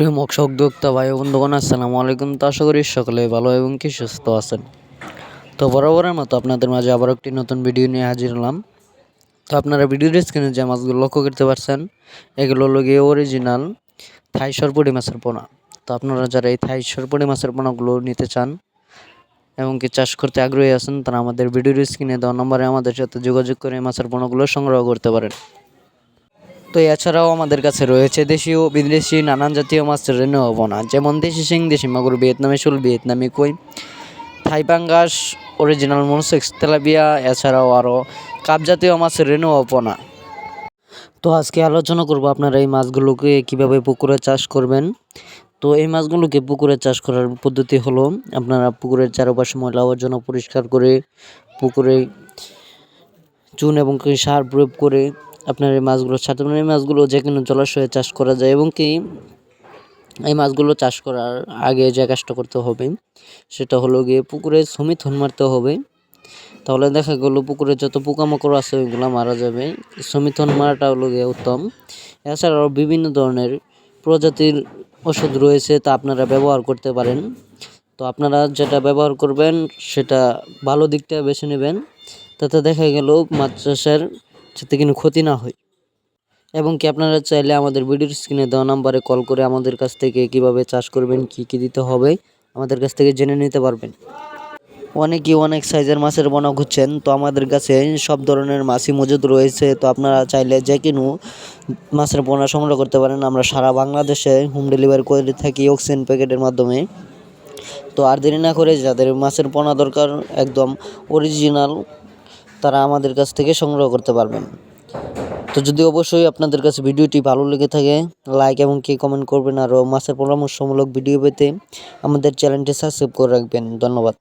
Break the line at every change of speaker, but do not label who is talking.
সুপ্রিয় মৎস্য উদ্যোক্তা ভাই বন্ধুগণ, আসসালামু আলাইকুম। তো আশা করি সকলে ভালো এবং কি সুস্থ আছেন। তো বরাবরের মতো আপনাদের মাঝে আবার একটি নতুন ভিডিও নিয়ে হাজির হলাম। তো আপনারা ভিডিওর স্ক্রিনে যে মাছগুলো লক্ষ্য করতে পারছেন, এগুলো হলো গিয়ে অরিজিনাল থাই সরপুরি মাছের পোনা। তো আপনারা যারা এই থাই সরপুরি মাছের পোনাগুলো নিতে চান এবং কি চাষ করতে আগ্রহী আছেন, তারা আমাদের ভিডিওর স্ক্রিনে দেওয়া নম্বরে আমাদের সাথে যোগাযোগ করে মাছের পোনাগুলো সংগ্রহ করতে পারেন। তো এছাড়াও আমাদের কাছে রয়েছে দেশি ও বিদেশি নানান জাতীয় মাছের পোনা যেমন দেশি শিং, দেশি মাগুর, ভিয়েতনামি শুল, ভিয়েতনামি কই, থাই পাঙ্গাস অরিজিনাল মনসেক্স, তেলাপিয়া, এছাড়াও আরও কাপ জাতীয় মাছের রেণু পোনা তো আজকে আলোচনা করব আপনারা এই মাছগুলোকে কীভাবে পুকুরে চাষ করবেন। তো এই মাছগুলোকে পুকুরে চাষ করার পদ্ধতি হলো, আপনারা পুকুরের চারপাশে ময়লা আবর্জনা পরিষ্কার করে পুকুরে চুন এবং সার প্রয়োগ করে আপনার এই মাছগুলো ছাড়তে পারেন এই মাছগুলো যে কোনো জলাশয়ে চাষ করা যায় এবং কি এই মাছগুলো চাষ করার আগে যে কাজটা করতে হবে সেটা হলো গিয়ে পুকুরে সমিথন মারতে হবে। তাহলে দেখা গেল পুকুরে যত পোকামাকড় আছে ওইগুলো মারা যাবে। সমিথন মারাটা হলো গিয়ে উত্তম। এছাড়াও বিভিন্ন ধরনের প্রজাতির ওষুধ রয়েছে তা আপনারা ব্যবহার করতে পারেন। তো আপনারা যেটা ব্যবহার করবেন সেটা ভালো দিকটা বেছে নেবেন। তাতে দেখা গেল মাছ চাষের যাতে কোনো ক্ষতি না হয়। এবং কি আপনারা চাইলে আমাদের ভিডিওর স্ক্রিনে দেওয়া নাম্বারে কল করে আমাদের কাছ থেকে কীভাবে চাষ করবেন, কি কি দিতে হবে, আমাদের কাছ থেকে জেনে নিতে পারবেন। অনেকেই অনেক সাইজের মাছের বনা খুঁজছেন, তো আমাদের কাছে সব ধরনের মাছই মজুদ রয়েছে। তো আপনারা চাইলে যে কোনো মাছের পোনা সংগ্রহ করতে পারেন। আমরা সারা বাংলাদেশে হোম ডেলিভারি করে থাকি অক্সিজেন প্যাকেটের মাধ্যমে। তো আর দেরি না করে যাদের মাছের পোনা দরকার, একদম অরিজিনাল তারা আমাদের কাছ থেকে সংগ্রহ করতে পারবেন। তো যদি অবশ্যই আপনাদের কাছে ভিডিওটি ভালো লেগে থাকে, লাইক এবং কে কমেন্ট করবেন আরও মাছের পরামর্শমূলক ভিডিও পেতে আমাদের চ্যানেলটি সাবস্ক্রাইব করে রাখবেন। ধন্যবাদ।